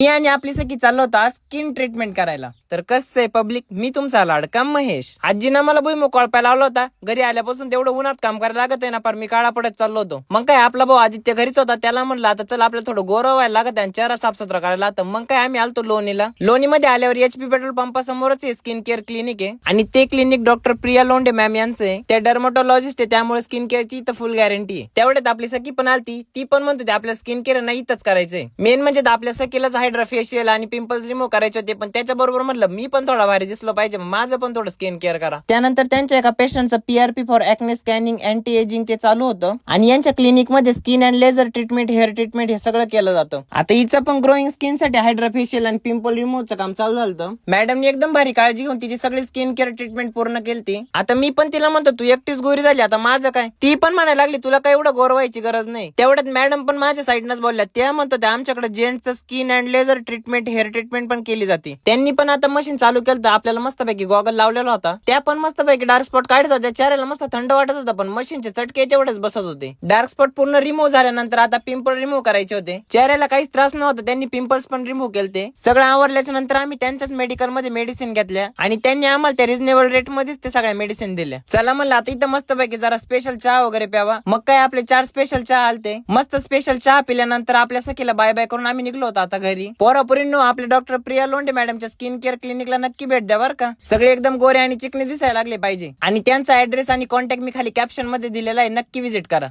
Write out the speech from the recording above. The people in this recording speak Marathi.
मी आणि आपली सखी चाललो होतो आज स्किन ट्रीटमेंट करायला. तर कसं आहे पब्लिक मी तुमचा लाडका महेश. आजीनं मला भुईमुग कळपायला लावला होता. घरी आल्यापासून तेवढं उन्हात काम करायला लागत आहे ना पर मी काळा पडत चाललो होतो. मग काय आपला भाऊ आदित्य घरीच होता त्याला म्हणलं आता चल आपल्याला थोडं गौरव व्हायला लागत आहे आणि चेहरा साफसुथरा करायला तर मग काय आम्ही आलतो लोणीला. लोणीमध्ये आल्यावर एचपी पेट्रोल पंपासमोरच आहे स्किन केअर क्लिनिक आहे. आणि ते clinic doctor Priya Londe ma'am यांचं आहे. त्या आहे त्यामुळे स्किन केअरची इथं फुल गॅरंटी आहे. तेवढ्यात आपली सखी पण आलती. ती पण म्हणतो आपल्या स्किन केअर नाही इथंच करायचंय. मेन म्हणजे आपल्या सखीलाच हायड्रा फेशियल आणि पिंपल्स रिमूव्ह करायचे होते पण त्याच्याबरोबर म्हटलं मी पण थोडा भारी दिसलो पाहिजे माझं पण थोडं स्किन केअर करा. त्यानंतर त्यांच्या एका पेशंटचं PRP for acne scanning anti ageing ते चालू होतं. आणि यांच्या क्लिनिकमध्ये skin and laser treatment hair treatment हे सगळं केलं जातं. आता हिचं पण ग्रोईंग स्किनसाठी हायड्रा फेशियल आणि पिंपल रिमूव्हचं काम चालू झालं मॅडमनी एकदम भारी काळजी घेऊन तिची सगळी स्किन केअर ट्रीटमेंट पूर्ण केली आता मी पण तिला म्हणतो तू एकटीच गोरी झाली आता माझं काय? ती पण म्हणायला लागली तुला काय एवढं गोरवायची गरज नाही. तेवढ्यात मॅडम पण माझ्या साईडनच बोलल्या त्या म्हणतो त्या आमच्याकडे जेंट्सचं skin and laser treatment hair treatment पण केली जाते. त्यांनी पण आता मशीन चालू केलं तर आपल्याला मस्तपैकी गॉगल लावलेला होता. त्या पण मस्तपैकी डार्क स्पॉट काढत होत्या चेहऱ्याला मस्त थंड वाटत होता पण मशीनचे चटके तेवढेच बसत होते. डार्क स्पॉट पूर्ण रिमूव्ह झाल्यानंतर आता पिंपल रिमूव्ह करायचे होते. चेहऱ्याला काहीच त्रास नव्हता त्यांनी पिंपल्स पण रिमूव्ह केले सगळं आवरल्याच्या नंतर आम्ही त्यांच्याच मेडिकलमध्ये मेडिसिन घेतल्या. आणि त्यांनी आम्हाला त्या रिझनेबल रेट मध्येच ते सगळ्या मेडिसिन दिल्या. चला म्हणलं आता इथं मस्तपैकी जरा स्पेशल चहा वगैरे प्यावा. मग काय आपले चार स्पेशल चहा आलते. मस्त स्पेशल चहा पिल्यानंतर आपल्या सखीला बाय बाय करून आम्ही निघलो होतो आता घरी. पोरापुरींनो आपले डॉक्टर प्रिया लोंडे मॅडमच्या स्किन केअर क्लिनिकला नक्की भेट द्या बरं का. सगळे एकदम गोरे आणि चिकणे दिसायला लागले पाहिजे. आणि त्यांचा ऍड्रेस आणि कॉन्टॅक्ट मी खाली कॅप्शनमध्ये दिलेला आहे. नक्की व्हिजिट करा.